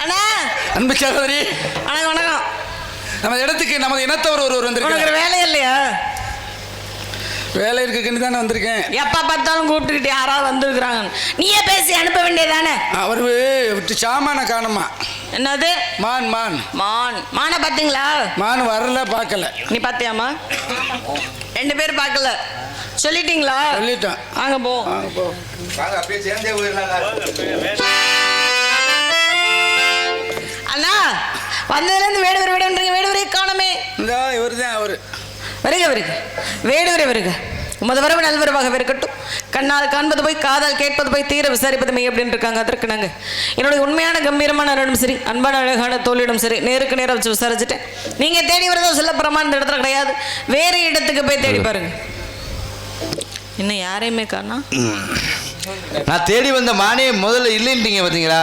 அண்ணா. அன்பு சகோதரி வணக்கம். வணக்கம் நமது இடத்துக்கு நமது இனத்தவர் ஒருவர் வந்திருக்காரு வேலை இல்லையா? வேலை இருக்குன்னு தானே வந்திருக்கேன். எப்ப பார்த்தாலும் கூப்பிட்டுக்கிட்டு யாராவது வந்திருக்கிறாங்க. நீயே பேசி அனுப்ப வேண்டியதானே அவர் விட்டு சாமான காணுமா? என்னது? மான் மான். மான். மானை பார்த்தீங்களா? மான் வரல பார்க்கல. நீ பார்த்தியாம்மா? ரெண்டு பேரும் பார்க்கல. சொல்லிட்டீங்களா? சொல்லிட்டோம். வாங்க போ. வாங்க போ. வாங்க அப்படியே சேர்ந்தே போயிடலாம். வந்ததுலேருந்து வேடுவர் வேடுன்றீங்க வேடுவரை காணமே. இந்த இவர் தான் அவர். வருக வருக. வேடுவரை வருக. உமது வரவு நல்வரவாக இருக்கட்டும். கண்ணால் காண்பது போய் காதால் கேட்பது போய் தீர விசாரிப்பது மெய் அப்படின்னு இருக்காங்க. அதற்கு நாங்கள் என்னுடைய உண்மையான கம்பீரமான அருணும் சரி அன்பான அழகான தோழிடம் சரி நேருக்கு நேரம் வச்சு விசாரிச்சுட்டேன். நீங்கள் தேடி வரதோ சொல்ல பிரமாணம் இந்த இடத்துல கிடையாது. வேறு இடத்துக்கு போய் தேடி பாருங்க. இன்னும் யாரையுமே காணா? நான் தேடி வந்த மானே முதல்ல இல்லைன்ட்டீங்க பார்த்தீங்களா